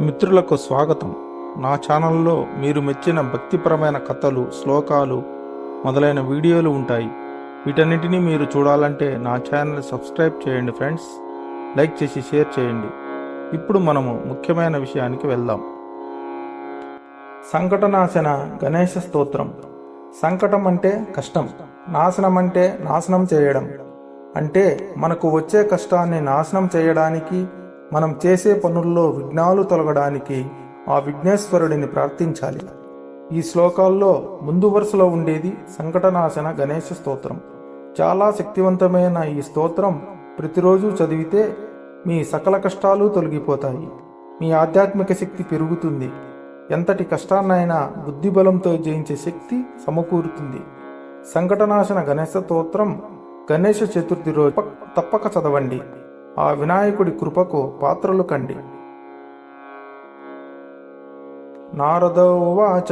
మిత్రులకు స్వాగతం. నా ఛానల్లో మీరు మెచ్చిన భక్తిపరమైన కథలు శ్లోకాలు మొదలైన వీడియోలు ఉంటాయి. వీటన్నిటిని మీరు చూడాలంటే నా ఛానల్ సబ్స్క్రైబ్ చేయండి ఫ్రెండ్స్. లైక్ చేసి షేర్ చేయండి. ఇప్పుడు మనము ముఖ్యమైన విషయానికి వెళ్దాం. సంకటనాశన గణేశ స్తోత్రం. సంకటం అంటే కష్టం. నాశనం అంటే నాశనం చేయడం. అంటే మనకు వచ్చే కష్టాన్ని నాశనం చేయడానికి మనం చేసే పనుల్లో విఘ్నాలు తొలగడానికి ఆ విఘ్నేశ్వరుడిని ప్రార్థించాలి. ఈ శ్లోకాల్లో ముందు వరుసలో ఉండేది సంకటనాశన గణేష స్తోత్రం. చాలా శక్తివంతమైన ఈ స్తోత్రం ప్రతిరోజు చదివితే మీ సకల కష్టాలు తొలగిపోతాయి. మీ ఆధ్యాత్మిక శక్తి పెరుగుతుంది. ఎంతటి కష్టాన్నైనా బుద్ధిబలంతో జయించే శక్తి సమకూరుతుంది. సంకటనాశన గణేశ స్తోత్రం గణేష చతుర్థి రోజు తప్పక చదవండి. ఆ వినాయకుడి కృపకు పాత్రలు కండి. నారద ఉవాచ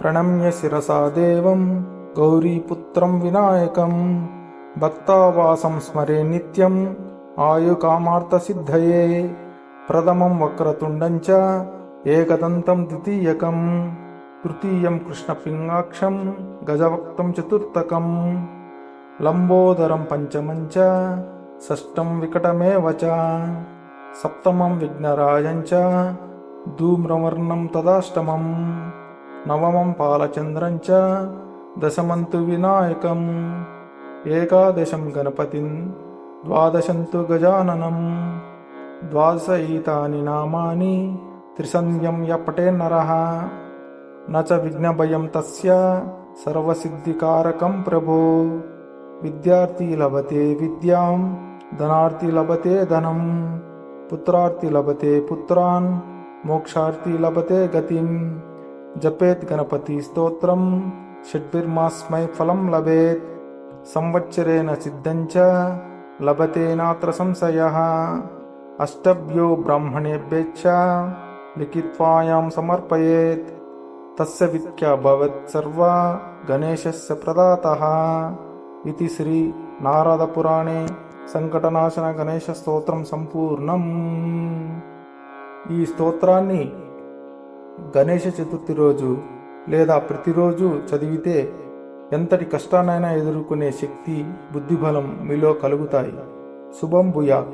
ప్రణమ్య శిరసా దేవం గౌరీపుత్రం వినాయకం భక్తావాసం స్మరే నిత్యం ఆయుకామార్థ సిద్ధయే ప్రథమం వక్రతుండంచ ఏకదంతం ద్వితీయకం తృతీయం కృష్ణపింగాక్షం గజవక్తం చతుర్థకం లంబోదరం పంచమం షష్టం వికటమేవ చ సప్తమం విఘ్నరాజంచ ధూమ్రవర్ణం తదాష్టమం నవమం పాలచంద్రంచ దశమంతు వినాయకం ఏకాదశం గణపతిం ద్వాదశంతు గజాననం ద్వాదశ ఈతాని నామాని త్రిసంధ్యం యపటే నరః నచ విఘ్నభయం తస్య సర్వసిద్ధికారకం ప్రభో విద్యార్థి లభతే విద్యాం धनार्थी लभते धनं पुत्रार्थी लभते पुत्रान् मोक्षार्थी लभते गतिं। जपेत् गणपतिस्तोत्रं षड्भिर्मास्मै फलं लभेत्। संवत्सरेण सिद्धञ्च च लभते नात्र संशयः। अष्टभ्यो ब्राह्मणेभ्येच्छा लिखित्वायां समर्पयेत्। तस्य विख्या भवत् सर्वा गणेशस्य प्रदातः। इति श्रीनारदपुराणे సంకటనాశన గణేష స్తోత్రం సంపూర్ణం. ఈ స్తోత్రాన్ని గణేష చతుర్థి రోజు లేదా ప్రతిరోజు చదివితే ఎంతటి కష్టానైనా ఎదుర్కొనే శక్తి బుద్ధిబలం మీలో కలుగుతాయి. శుభం భూయా